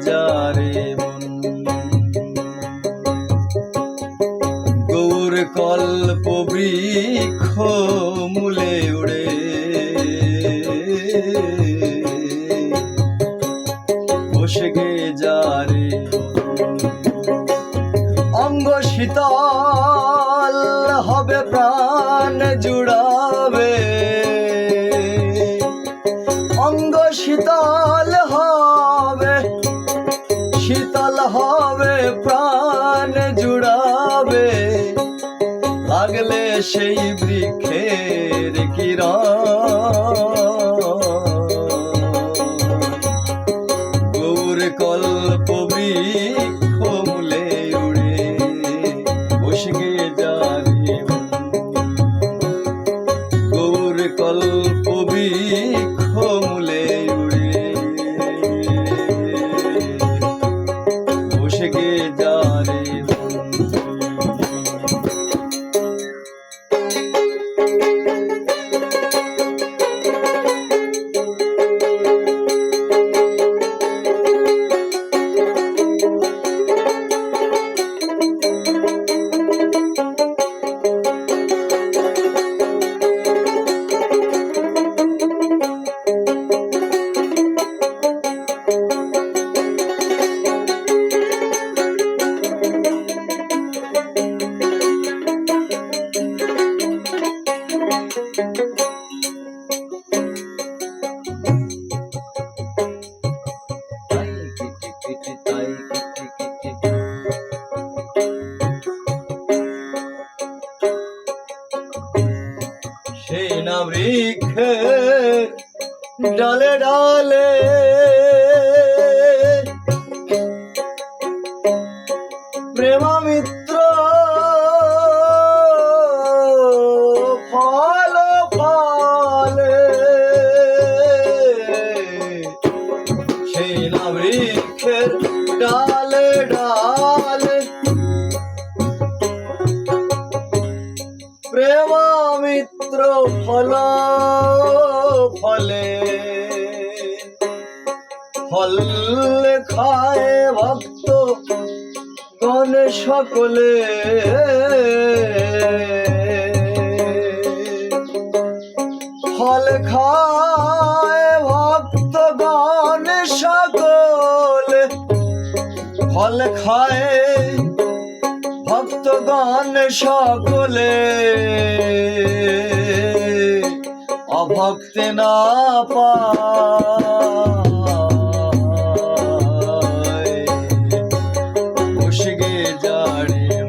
যারে মন। গৌর কল্প বৃক্ষ মূলে উড়ে। সেই বৃক্ষের কিরণ। সেই না বৃক্ষে ডালে ডালে প্রেমামিত্র প্রেমামিত্র ফল ফলে। ফল খায় ভক্ত গণ সকলে। ফল খায় ভক্তগণ সকলে। অভক্তে না পা বসে গে যারে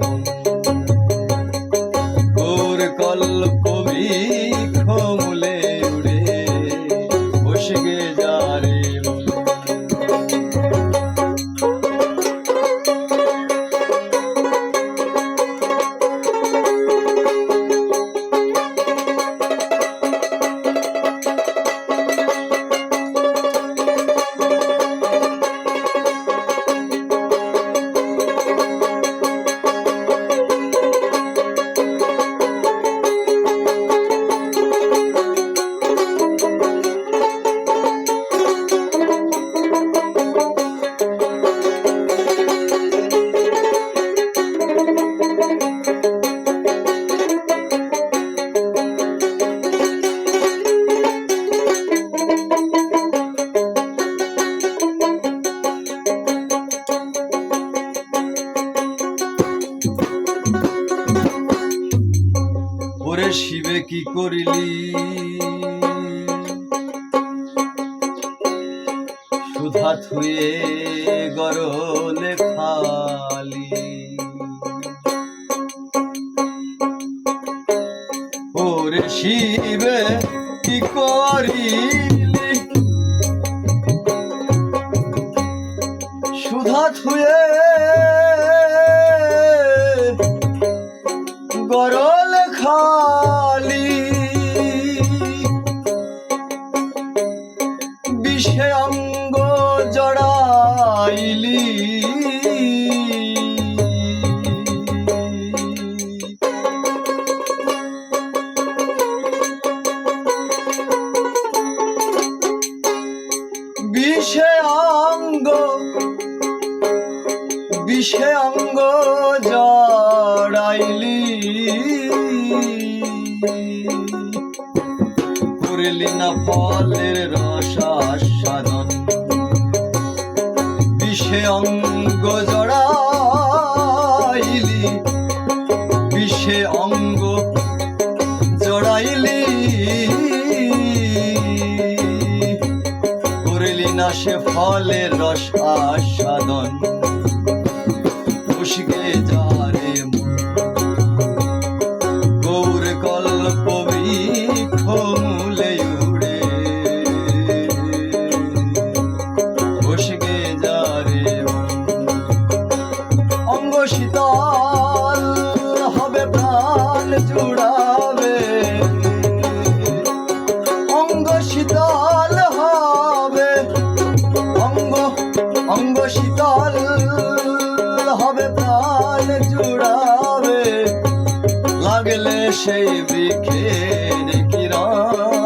কি করিলি? সুধা থুয়ে গরলে খালি। ওরে শিবে কি করিলি? সুধা থুয়ে বিষে অঙ্গ জড়াইলি। করলি না ফলের রস আস্বাদন। বিষে অঙ্গ জড়াইলি। বিষে অঙ্গ জড়াইলি। করলি না সে ফলের রস আস্বাদন। মুশকে যারে সেই বৃক্ষের কিরণ